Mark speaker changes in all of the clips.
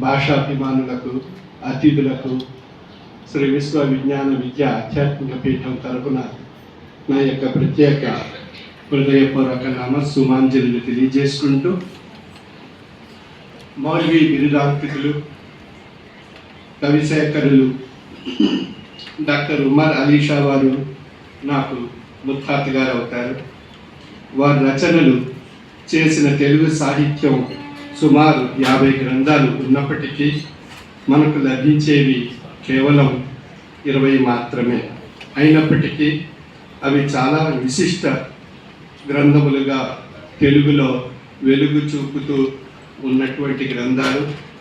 Speaker 1: భాషాభిమానులకు అతిథులకు శ్రీ విశ్వ విజ్ఞాన విద్య ఆధ్యాత్మిక పీఠం తరపున నా యొక్క ప్రత్యేక హృదయపూర్వక నమస్సుమాంజలు తెలియజేసుకుంటూ మౌల్వి బిరుదాంకితులు కవిశేఖరులు డాక్టర్ ఉమర్ అలీషా వారు నాకు ముత్తాత గారు అవుతారు వారి రచనలు చేసిన తెలుగు సాహిత్యం సుమారు యాభై గ్రంథాలు ఉన్నప్పటికీ మనకు లభించేవి కేవలం ఇరవై మాత్రమే. అయినప్పటికీ అవి చాలా విశిష్ట గ్రంథములుగా తెలుగులో వెలుగు చూపుతూ ఉన్నటువంటి గ్రంథాలు.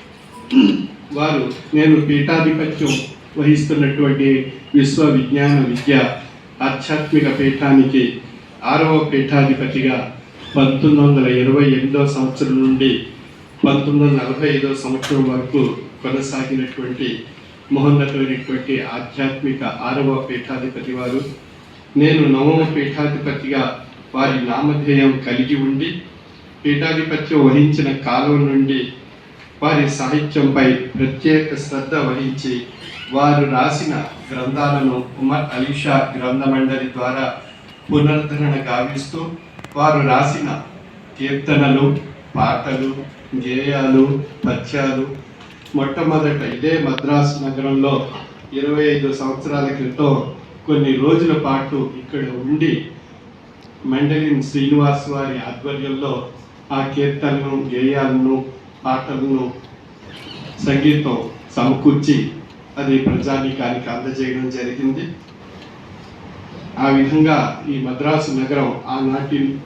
Speaker 1: వారు నేను పీఠాధిపత్యం వహిస్తున్నటువంటి విశ్వ విజ్ఞాన విద్య ఆధ్యాత్మిక పీఠానికి ఆరవ పీఠాధిపతిగా పంతొమ్మిది వందల ఇరవై ఎనిమిదవ సంవత్సరం నుండి పంతొమ్మిది వందల నలభై ఐదో సంవత్సరం వరకు కొనసాగినటువంటి మహోన్నతమైనటువంటి ఆధ్యాత్మిక ఆరవ పీఠాధిపతి వారు. నేను నవమ పీఠాధిపతిగా వారి నామధేయం కలిగి ఉండి పీఠాధిపత్యం వహించిన కాలం నుండి వారి సాహిత్యంపై ప్రత్యేక శ్రద్ధ వహించి వారు రాసిన గ్రంథాలను ఉమర్ అలీషా గ్రంథ మండలి ద్వారా పునరుద్ధరణ గావిస్తూ వారు రాసిన కీర్తనలు పాటలు గేయాలు పద్యాలు. మొట్టమొదట ఇదే మద్రాసు నగరంలో ఇరవై ఐదు సంవత్సరాల క్రితం కొన్ని రోజుల పాటు ఇక్కడ ఉండి మెండలిన్ శ్రీనివాస్ వారి ఆధ్వర్యంలో ఆ కీర్తనను గేయాలను పాటలను సంగీతం సమకూర్చి అది ప్రజానీకానికి అందజేయడం జరిగింది. ఆ విధంగా ఈ మద్రాసు నగరం ఆనాటి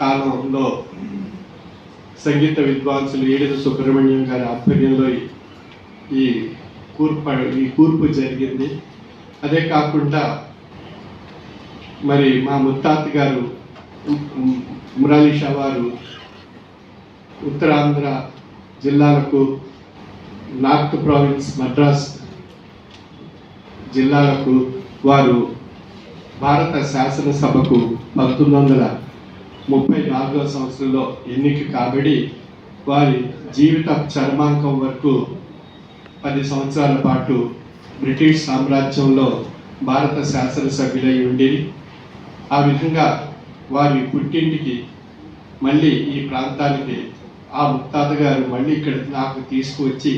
Speaker 1: కాలంలో సంగీత విద్వాంసులు ఏడుద సుబ్రహ్మణ్యం గారి ఆధ్వర్యంలో ఈ- ఈ కూర్పు ఈ కూర్పు జరిగింది. అదే కాకుండా మరి మా ముత్తాత గారు మురాలి షా వారు ఉత్తరాంధ్ర జిల్లాలకు నార్త్ ప్రావిన్స్ మద్రాస్ జిల్లాలకు వారు భారత శాసనసభకు పంతొమ్మిది వందల ముప్పై నాలుగవ సంవత్సరంలో ఎన్నిక కాబడి వారి జీవిత చర్మాంకం వరకు పది సంవత్సరాల పాటు బ్రిటిష్ సామ్రాజ్యంలో భారత శాసనసభ్యులై ఉండి ఆ విధంగా వారి పుట్టింటికి మళ్ళీ ఈ ప్రాంతానికి ఆ ముత్తాత గారు మళ్ళీ ఇక్కడ నాకు తీసుకువచ్చి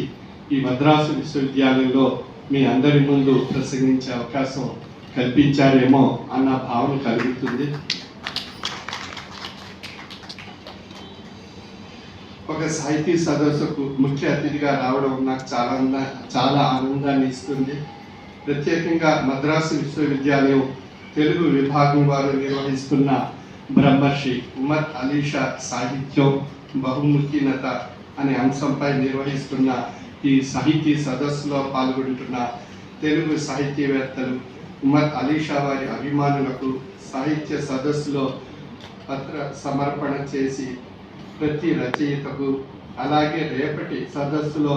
Speaker 1: ఈ మద్రాసు విశ్వవిద్యాలయంలో మీ అందరి ముందు ప్రసంగించే అవకాశం కల్పించారేమో అన్న భావన కలుగుతుంది. ఒక సాహితీ సదస్సుకు ముఖ్య అతిథిగా రావడం నాకు చాలా చాలా ఆనందాన్ని ఇస్తుంది. ప్రత్యేకంగా మద్రాసు విశ్వవిద్యాలయం తెలుగు విభాగం వారు నిర్వహిస్తున్న బ్రహ్మర్షి ఉమర్ అలీషా సాహిత్యం బహుముఖీనత అనే అంశంపై నిర్వహిస్తున్న ఈ సాహితీ సదస్సులో పాల్గొంటున్న తెలుగు సాహితీవేత్తలు ఉమర్ అలీషా వారి అభిమానులకు సాహిత్య సదస్సులో పత్ర సమర్పణ చేసి ప్రతి రచయితకు అలాగే రేపటి సదస్సులో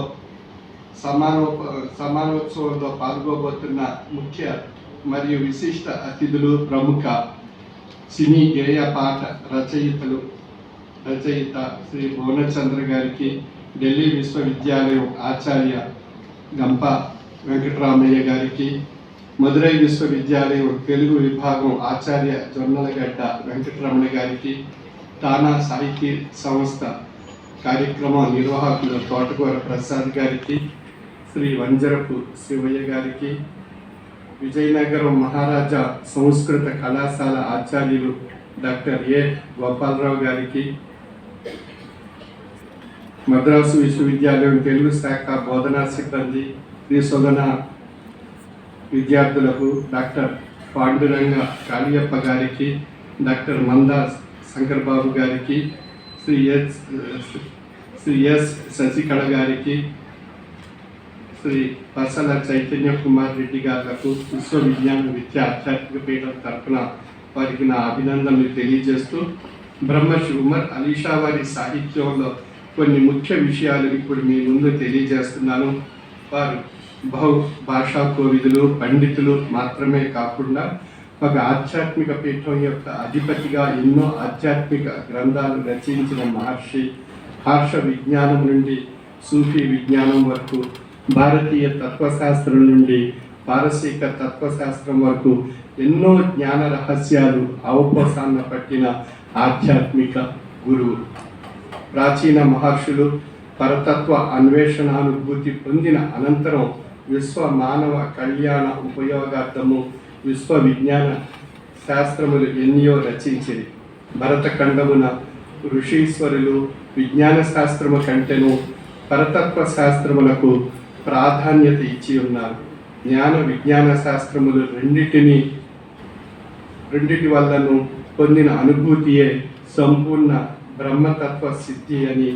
Speaker 1: సమానోప సమానోత్సవంలో పాల్గొబోతున్న ముఖ్య మరియు విశిష్ట అతిథులు ప్రముఖ సినీ గేయ పాట రచయితలు రచయిత శ్రీ భువనచంద్ర గారికి ఢిల్లీ విశ్వవిద్యాలయం ఆచార్య గంప వెంకటరామయ్య గారికి మదురై విశ్వవిద్యాలయం తెలుగు విభాగం ఆచార్య జొన్నలగడ్డ వెంకటరమణ గారికి తానా సాహితీ సంస్థ కార్యక్రమ నిర్వాహకులు తోటకూర ప్రసాద్ గారికి శ్రీ వంజరపు శివయ్య గారికి విజయనగరం మహారాజా సంస్కృత కళాశాల ఆచార్యులు డాక్టర్ ఏ గోపాలరావు గారికి మద్రాసు విశ్వవిద్యాలయం తెలుగు శాఖ బోధనా సిబ్బంది శ్రీశోధన విద్యార్థులకు డాక్టర్ పాండురంగ కాళియప్ప గారికి డాక్టర్ మందాస్ శంకర్ బాబు గారికి శ్రీ ఎస్ శ్రీ ఎస్ శశికళ గారికి శ్రీ పసల చైతన్య కుమార్ రెడ్డి గారులకు విశ్వవిజ్ఞాన విద్య ఆధ్యాత్మిక పీఠం తరఫున వారికి నా అభినందనలు తెలియజేస్తూ బ్రహ్మర్షి ఉమర్ అలీషా వారి సాహిత్యంలో కొన్ని ముఖ్య విషయాలు ఇప్పుడు మీ ముందు తెలియజేస్తున్నాను. వారు బహు భాషా కోవిదులు పండితులు మాత్రమే కాకుండా ఒక ఆధ్యాత్మిక పీఠం యొక్క అధిపతిగా ఎన్నో ఆధ్యాత్మిక గ్రంథాలు రచించిన మహర్షి హర్ష విజ్ఞానం నుండి సూఫీ విజ్ఞానం వరకు భారతీయ తత్వశాస్త్రం నుండి పారసీక తత్వశాస్త్రం వరకు ఎన్నో జ్ఞాన రహస్యాలు అవపోసాన్న పట్టిన ఆధ్యాత్మిక గురువు. ప్రాచీన మహర్షులు పరతత్వ అన్వేషణానుభూతి పొందిన అనంతరం విశ్వ మానవ కళ్యాణ ఉపయోగార్థము విశ్వ విజ్ఞాన శాస్త్రములు ఎన్నో రచించింది భరతఖండమున ఋషీశ్వరులు విజ్ఞాన శాస్త్రము కంటేను పరతత్వ శాస్త్రములకు ప్రాధాన్యత ఇచ్చి ఉన్నారు. జ్ఞాన విజ్ఞాన శాస్త్రములు రెండింటిని రెండిటి వల్లను పొందిన అనుభూతియే సంపూర్ణ బ్రహ్మతత్వ సిద్ధి అని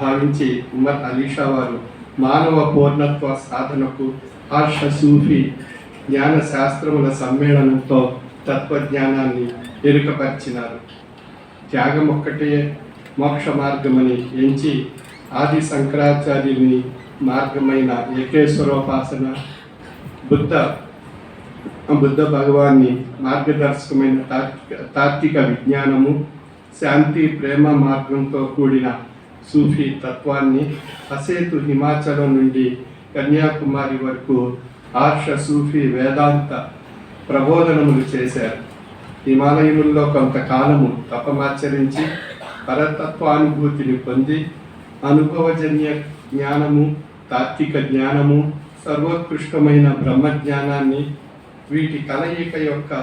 Speaker 1: భావించి ఉమర్ అలీషా వారు మానవ పూర్ణత్వ సాధనకు హర్ష సూఫీ జ్ఞాన శాస్త్రముల సమ్మేళనంతో తత్వజ్ఞానాన్ని ఎరుకపరిచినారు త్యాగం ఒక్కటే మోక్ష మార్గమని ఎంచి ఆది శంకరాచార్యుని మార్గమైన ఏకేశ్వరోపాసన బుద్ధ బుద్ధ భగవాన్ని మార్గదర్శకమైన తాత్విక తాత్విక విజ్ఞానము శాంతి ప్రేమ మార్గంతో కూడిన సూఫీ తత్వాన్ని అసేతు హిమాచలం నుండి కన్యాకుమారి వరకు ఆర్ష సూఫీ వేదాంత ప్రబోధనములు చేశారు. హిమాలయముల్లో కొంతకాలము తపమాచరించి పరతత్వానుభూతిని పొంది అనుభవజన్య జ్ఞానము తాత్విక జ్ఞానము సర్వోత్కృష్టమైన బ్రహ్మజ్ఞానాన్ని వీటి కలయిక యొక్క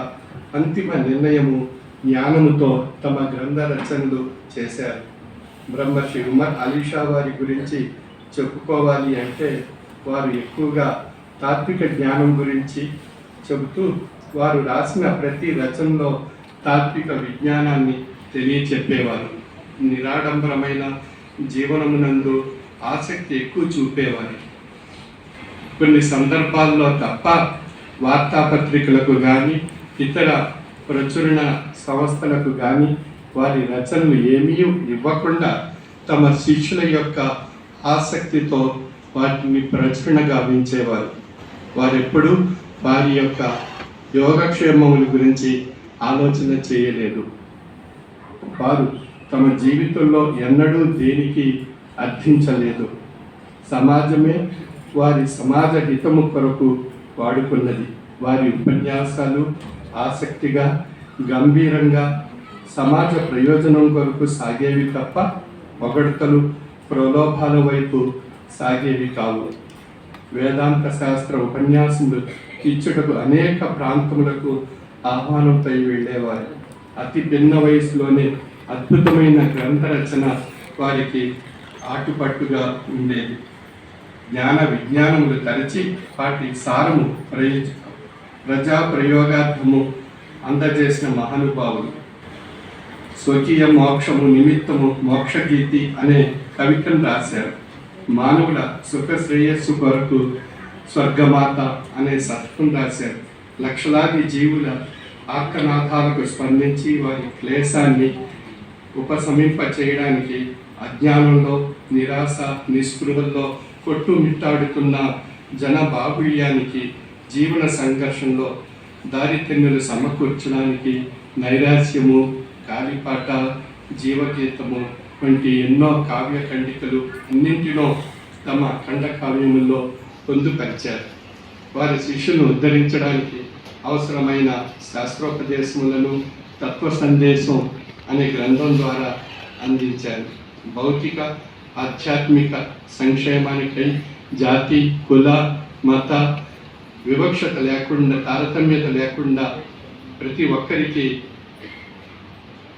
Speaker 1: అంతిమ నిర్ణయము జ్ఞానముతో తమ గ్రంథ రచనలు చేశారు. బ్రహ్మశ్రీ ఉమర్ అలీషా వారి గురించి చెప్పుకోవాలి అంటే వారు ఎక్కువగా తాత్విక జ్ఞానం గురించి చెబుతూ వారు రాసిన ప్రతి రచనలో తాత్విక విజ్ఞానాన్ని తెలియచెప్పేవారు. నిరాడంబరమైన జీవనమునందు ఆసక్తి ఎక్కువ చూపేవారు. కొన్ని సందర్భాల్లో తప్ప వార్తాపత్రికలకు కానీ ఇతర ప్రచురణ సంస్థలకు కానీ వారి రచనలు ఏమీ ఇవ్వకుండా తమ శిష్యుల యొక్క ఆసక్తితో వాటిని ప్రచురణ గావించేవారు వారెప్పుడు వారి యొక్క యోగక్షేమముల గురించి ఆలోచన చేయలేదు. వారు తమ జీవితంలో ఎన్నడూ దేనికి అర్థించలేదు. సమాజమే వారి సమాజ హితము కొరకు వాడుకున్నది. వారి ఉపన్యాసాలు ఆసక్తిగా గంభీరంగా సమాజ ప్రయోజనం కొరకు సాగేవి తప్ప పొగడ్తలు ప్రలోభాల వైపు సాగేవి కావు. వేదాంత శాస్త్ర ఉపన్యాసములు ఇచ్చుటకు అనేక ప్రాంతములకు ఆహ్వానంపై వెళ్ళేవారు. అతి భిన్న వయసులోనే అద్భుతమైన గ్రంథ రచన వారికి ఆటుపట్టుగా ఉండేది. జ్ఞాన విజ్ఞానములు తరచి వాటి సారము ప్రయోజ ప్రజా ప్రయోగార్థము అందజేసిన మహానుభావులు. స్వకీయ మోక్షము నిమిత్తము మోక్షగీతి అనే కవితను రాశారు. మానవుల సుఖ శ్రేయస్సు కొరకు స్వర్గమాత అనే సత్వం రాశారు. లక్షలాది జీవుల ఆర్కనాథాలకు స్పందించి వారి క్లేశాన్ని ఉపశమింప చేయడానికి అజ్ఞానంలో నిరాశ నిస్పృహల్లో కొట్టుమిట్టాడుతున్న జన బాహుళ్యానికి జీవన సంఘర్షంలో దారితెన్నులు సమకూర్చడానికి నైరాశ్యము కాలిపాట జీవగీతము వంటి ఎన్నో కావ్య ఖండికలు అన్నింటిలో తమ ఖండ కావ్యముల్లో పొందుపరిచారు. వారి శిష్యును ఉద్ధరించడానికి అవసరమైన శాస్త్రోపదేశములను తత్వ సందేశం అనే గ్రంథం ద్వారా అందించారు. భౌతిక ఆధ్యాత్మిక సంక్షేమానికై జాతి కుల మత వివక్షత లేకుండా తారతమ్యత లేకుండా ప్రతి ఒక్కరికి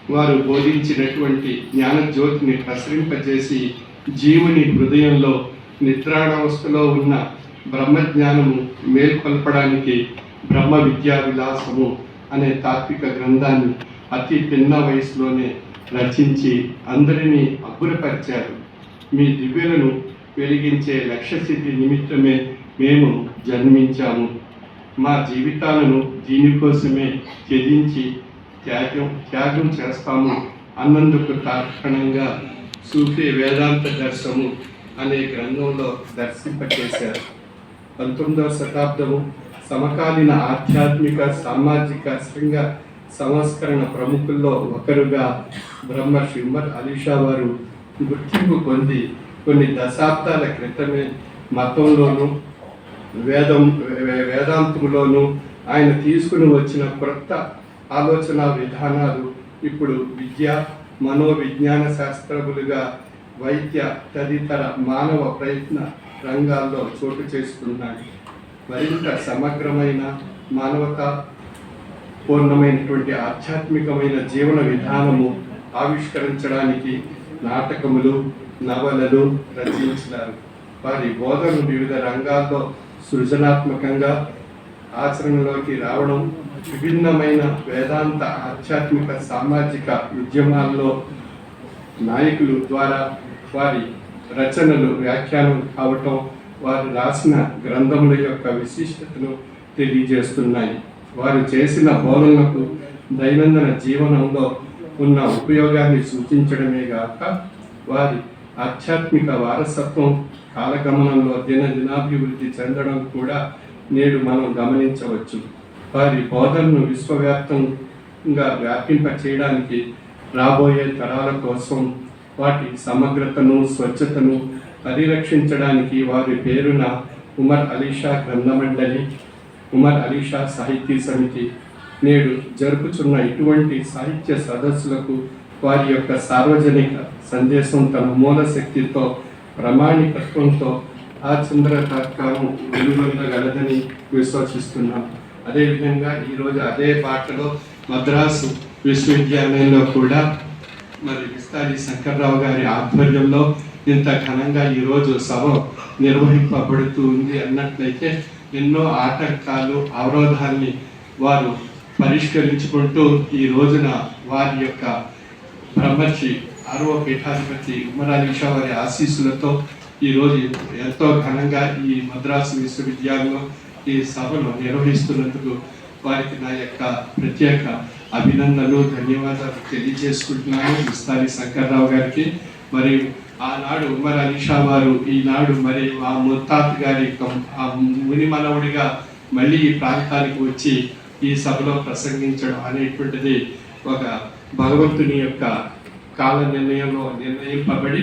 Speaker 1: వారు బోధించినటువంటి జ్ఞానజ్యోతిని ప్రసరింపజేసి జీవుని హృదయంలో నిద్రాణావస్థలో ఉన్న బ్రహ్మజ్ఞానము మేల్కొల్పడానికి బ్రహ్మ విద్యా విలాసము అనే తాత్విక గ్రంథాన్ని అతి పిన్న వయసులోనే రచించి అందరినీ అబ్బురపరిచారు. మీ దివ్యులను వెలిగించే లక్ష్యసిద్ధి నిమిత్తమే మేము జన్మించాము. మా జీవితాలను దీనికోసమే త్యజించి త్యాగం త్యాగం చేస్తాము అన్నందుకు తార్కణంగా సూఫీ వేదాంత దర్శనము అనే గ్రంథంలో దర్శింపచేశారు. పంతొమ్మిదవ శతాబ్దము సమకాలీన ఆధ్యాత్మిక సామాజిక శృంగ సంస్కరణ ప్రముఖుల్లో ఒకరుగా బ్రహ్మ ఉమర్ అలీషా వారు గుర్తింపు పొంది కొన్ని దశాబ్దాల క్రితమే మతంలోనూ వేదం వేదాంతంలోనూ వేదాంతములోను ఆయన తీసుకుని వచ్చిన క్రొత్త ఆలోచన విధానాలు ఇప్పుడు విద్య మనోవిజ్ఞాన శాస్త్రములుగా వైద్య తదితర మానవ ప్రయత్న రంగాల్లో చోటు చేసుకున్నాయి. మరింత సమగ్రమైన మానవతా పూర్ణమైనటువంటి ఆధ్యాత్మికమైన జీవన విధానము ఆవిష్కరించడానికి నాటకములు నవలలు రచించినారు వారి బోధను వివిధ రంగాల్లో సృజనాత్మకంగా ఆచరణలోకి రావడం విభిన్నమైన వేదాంత ఆధ్యాత్మిక సామాజిక ఉద్యమాల్లో నాయకులు ద్వారా వారి రచనలు వ్యాఖ్యానం కావటం వారు రాసిన గ్రంథముల యొక్క విశిష్టతను తెలియజేస్తున్నాయి. వారు చేసిన బోధనలకు దైనందిన జీవనంలో ఉన్న ఉపయోగాన్ని సూచించడమే గాక వారి ఆధ్యాత్మిక వారసత్వం కాలగమనంలో దినదినాభివృద్ధి చెందడం కూడా నేడు మనం గమనించవచ్చు. వారి బోధనను విశ్వవ్యాప్తంగా వ్యాపింప చేయడానికి రాబోయే తరాల కోసం వాటి సమగ్రతను స్వచ్ఛతను పరిరక్షించడానికి వారి పేరున ఉమర్ అలీషా గ్రంథమండలి ఉమర్ అలీషా సాహితీ సమితి నేడు జరుపుచున్న ఇటువంటి సాహిత్య సదస్సులకు వారి యొక్క సార్వజనిక సందేశం తన మూల శక్తితో ప్రామాణికత్వంతో ఆ చంద్రతాత్కారం వెలువెల్లగలదని విశ్వసిస్తున్నాం. అదేవిధంగా ఈరోజు అదే పాటలో మద్రాసు విశ్వవిద్యాలయంలో కూడా మరి విస్తారి శంకర్రావు గారి ఆధ్వర్యంలో ఇంత ఘనంగా ఈరోజు సభ నిర్వహింపబడుతూ ఉంది అన్నట్లయితే ఎన్నో ఆటంకాలు అవరోధాల్ని వారు పరిష్కరించుకుంటూ ఈ రోజున వారి యొక్క బ్రహ్మర్షి ఆరవ పీఠాధిపతి ఉమరాలీషా వారి ఆశీస్సులతో ఈరోజు ఎంతో ఘనంగా ఈ మద్రాసు విశ్వవిద్యాలయంలో ఈ సభను నిర్వహిస్తున్నందుకు వారికి నా యొక్క ప్రత్యేక అభినందనలు ధన్యవాదాలు తెలియజేసుకుంటున్నాను. విస్తారి శంకర్రావు గారికి మరి ఆనాడు ఉమర్ అలీషా వారు ఈనాడు మరి ఆ ముత్తాత్ గారి ఆ ముని మనవుడిగా మళ్ళీ ఈ ప్రాంతానికి వచ్చి ఈ సభలో ప్రసంగించడం అనేటువంటిది ఒక భగవంతుని యొక్క కాల నిర్ణయంలో నిర్ణయింపబడి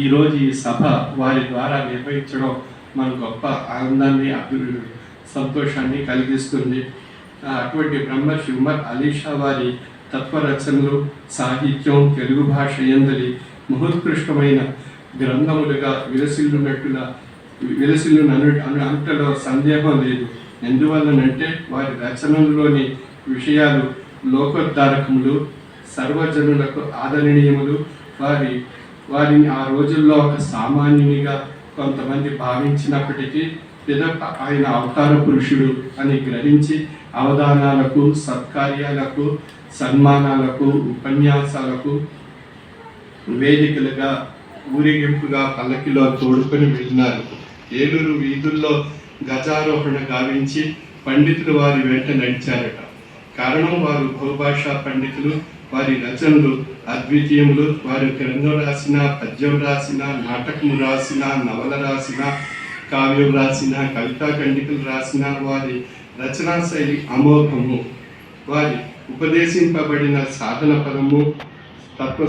Speaker 1: ఈరోజు ఈ సభ వారి ద్వారా నిర్వహించడం మన గొప్ప ఆనందాన్ని అభివృద్ధి సంతోషాన్ని కలిగిస్తుంది. అటువంటి బ్రహ్మ ఉమర్ అలీషా వారి తత్వరచనలు సాహిత్యం తెలుగు భాష ఎందలి మహోత్కృష్టమైన గ్రంథములుగా విలసిల్లునట్టున విలసిల్లున అను అను సందేహం లేదు. ఎందువల్లనంటే వారి రచనల్లోని విషయాలు లోకోద్ధారకములు సర్వజనులకు ఆదరణీయములు. వారి వారిని ఆ రోజుల్లో ఒక సామాన్యునిగా కొంతమంది భావించినప్పటికీ పిదప ఆయన అవతార పురుషుడు అని గ్రహించి అవధానాలకు సత్కార్యాలకు సన్మానాలకు ఉపన్యాసాలకు వేదికలుగా ఊరేగింపుగా పల్లకిలో తోడుకొని వెళ్ళినారు. ఏలూరు వీధుల్లో గజారోహణ గావించి పండితులు వారి వెంట నడిచారట. కారణం వారు బహుభాషా పండితులు వారి రచనలు అద్వితీయములు వారు గ్రంథం రాసిన పద్యం రాసిన నాటకము రాసిన నవల రాసిన కావ్యం రాసిన కవితా ఖండికలు రాసిన వారి రచనా శైలి అమోఘము. వారి ఉపదేశింపబడిన సాధన పదము తత్వ